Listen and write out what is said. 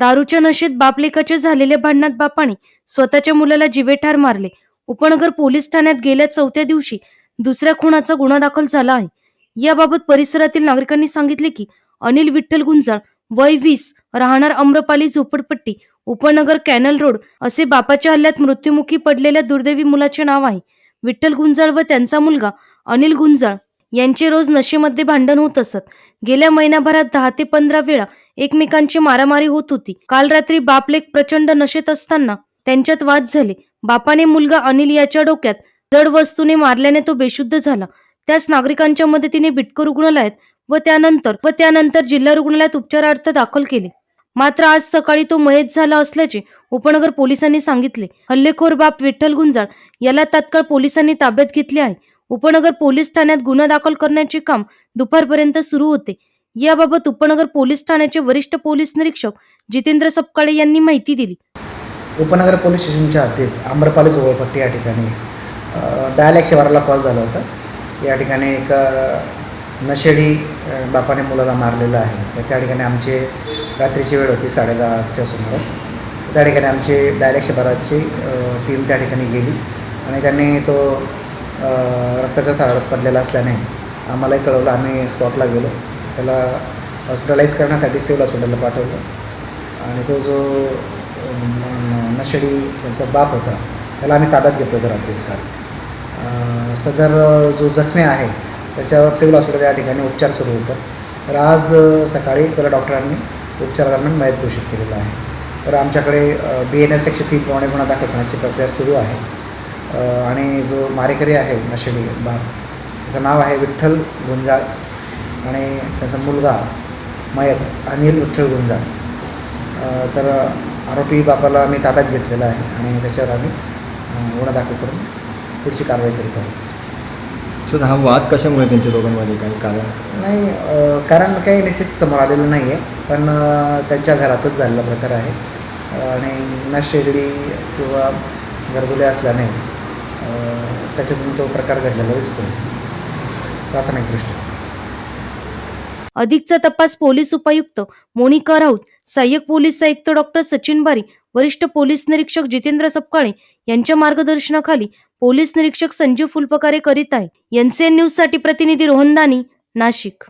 दारूच्या नशेत बापलेकाचे झालेल्या भांडणात बापाने स्वतःच्या मुलाला जिवेठार मारले. उपनगर पोलीस ठाण्यात गेल्या चौथ्या दिवशी दुसऱ्या खुणाचा गुन्हा दाखल झाला आहे. याबाबत परिसरातील नागरिकांनी सांगितले की अनिल विठ्ठल गुंजाळ वय वीस राहणार अम्रपाली झोपडपट्टी उपनगर कॅनल रोड असे बापाच्या हल्ल्यात मृत्युमुखी पडलेल्या दुर्दैवी मुलाचे नाव आहे. विठ्ठल गुंजाळ व त्यांचा मुलगा अनिल गुंजाळ यांचे रोज नशेमध्ये भांडण होत असत. गेल्या महिनाभरात दहा ते पंधरा वेळा एकमेकांची मारामारी होत होती. काल रात्री बापलेक प्रचंड नशेत असताना त्यांच्यात वाद झाले. बापाने मुलगा अनिल याच्या डोक्यात जड वस्तूने मारल्याने तो बेशुद्ध झाला. त्यास नागरिकांच्या मदतीने बिटको रुग्णालयात व त्यानंतर व त्यानंतर जिल्हा रुग्णालयात उपचारार्थ दाखल केले. मात्र आज सकाळी तो मयत झाला असल्याचे उपनगर पोलिसांनी सांगितले. हल्लेखोर बाप विठ्ठल गुंजाळ याला तात्काळ पोलिसांनी ताब्यात घेतले आहे. उपनगर पोलीस ठाण्यात गुन्हा दाखल करण्याचे काम दुपारपर्यंत सुरू होते. याबाबत उपनगर पोलीस ठाण्याचे वरिष्ठ पोलीस निरीक्षक जितेंद्र सपकाळे यांनी माहिती दिली. उपनगर पोलीस स्टेशनच्या हद्दीत आम्रपाली जोगळपट्टी या ठिकाणी डायल एकशे बाराला कॉल झाला होता. या ठिकाणी एक अ, नशेडी अ, बापाने मुलाला मारलेलं आहे. तर त्या ठिकाणी आमचे रात्रीची वेळ होती साडेदहाच्या सुमारास. त्या ठिकाणी आमचे डायल एकशे बाराची टीम त्या ठिकाणी गेली आणि त्यांनी तो रक्ताच्या थाळात पडलेला असल्याने आम्हालाही कळवलं. आम्ही स्पॉटला गेलो. त्याला हॉस्पिटलाइज करण्यासाठी सिव्हिल हॉस्पिटलला पाठवलं. आणि तो जो नशेडी त्यांचा बाप होता त्याला आम्ही ताब्यात घेतलं होतं रात्रीच. काल सदर जो जखमी आहे त्याच्यावर सिव्हिल हॉस्पिटल या ठिकाणी उपचार सुरू होतं. तर आज सकाळी त्याला डॉक्टरांनी उपचारादरम्यान मयत घोषित केलेलं आहे. तर आमच्याकडे बी एन एस एकशे तीन प्रमाणे गुन्हा दाखल करण्याची प्रक्रिया सुरू आहे. आणि जो मारेकरी आहे नशेडी बाप त्याचं नाव आहे विठ्ठल गुंजाळ आणि त्याचा मुलगा मयत अनिल विठ्ठल गुंजाळ. तर आरोपी बापाला आम्ही ताब्यात घेतलेला आहे आणि त्याच्यावर आम्ही गुन्हा दाखल करून पुढची कारवाई करीत आहोत. सर हा वाद कशामुळे त्यांच्या दोघांमध्ये काही कारण? नाही कारण काही निश्चित समोर आलेलं नाही आहे पण त्यांच्या घरातच झालेला प्रकार आहे. आणि नशेडी किंवा घरगुले असल्याने त्याच्यातून तो प्रकार घडलेला दिसतो प्राथमिकदृष्ट्या अधिकचा तपास पोलीस उपायुक्त मोनिका राऊत सहाय्यक पोलीस आयुक्त डॉक्टर सचिन बारी वरिष्ठ पोलीस निरीक्षक जितेंद्र सपकाळे यांच्या मार्गदर्शनाखाली पोलीस निरीक्षक संजीव फुलपकारे करीत आहे. एनसीएन न्यूजसाठी प्रतिनिधी रोहन दानी नाशिक.